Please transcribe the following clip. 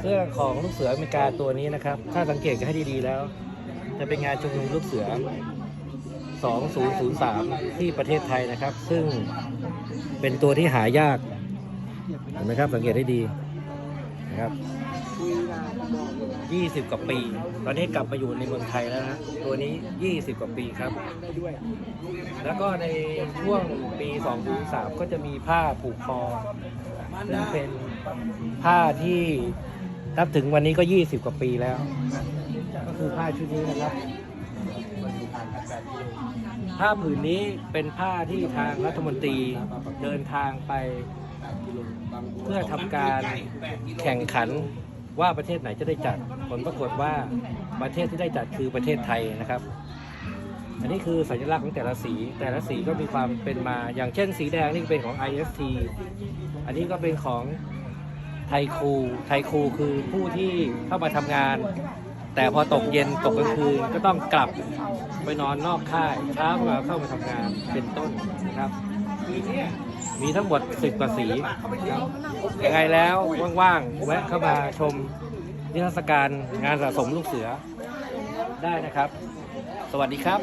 เสื้อของลูกเสืออเมริกาตัวนี้นะครับ ถ้าสังเกตกันให้ดีๆแล้ว จะเป็นงานชุมนุมลูกเสือ 2003 ที่ประเทศไทยนะครับ ซึ่งเป็นตัวที่หายากเห็นไหมครับ สังเกตให้ดีนะครับ20กว่าปี ตอนนี้กลับมาอยู่ในเมืองไทยแล้วนะ ตัวนี้20กว่าปีครับ แล้วก็ในช่วงปี2003ก็จะมีผ้าผูกคอซึ่งเป็นผ้าที่ นับถึงวันนี้ก็20กว่าปีแล้ว ก็คือผ้าชุดนี้นะครับ ผ้าผืนนี้เป็นผ้าที่ทางรัฐมนตรีเดินทางไป เพื่อทำการแข่งขันว่าประเทศไหนจะได้จัด ผลปรากฏว่าประเทศที่ได้จัดคือประเทศไทยนะครับ อันนี้คือสัญลักษณ์ของแต่ละสี แต่ละสีก็มีความเป็นมา อย่างเช่นสีแดงนี่เป็นของ IFT อันนี้ก็เป็นของ ไทยครู ไทยครูคือผู้ที่เข้ามาทำงาน แต่พอตกเย็นตกกลางคืนก็ต้องกลับไปนอนนอกค่ายเช้ามาเข้ามาทำงานเป็นต้นนะครับ มีทั้งหมดสิบกว่าสีครับยังไงแล้วว่างๆแวะเข้ามาชมนิทรรศการงานสะสมลูกเสือได้นะครับ สวัสดีครับ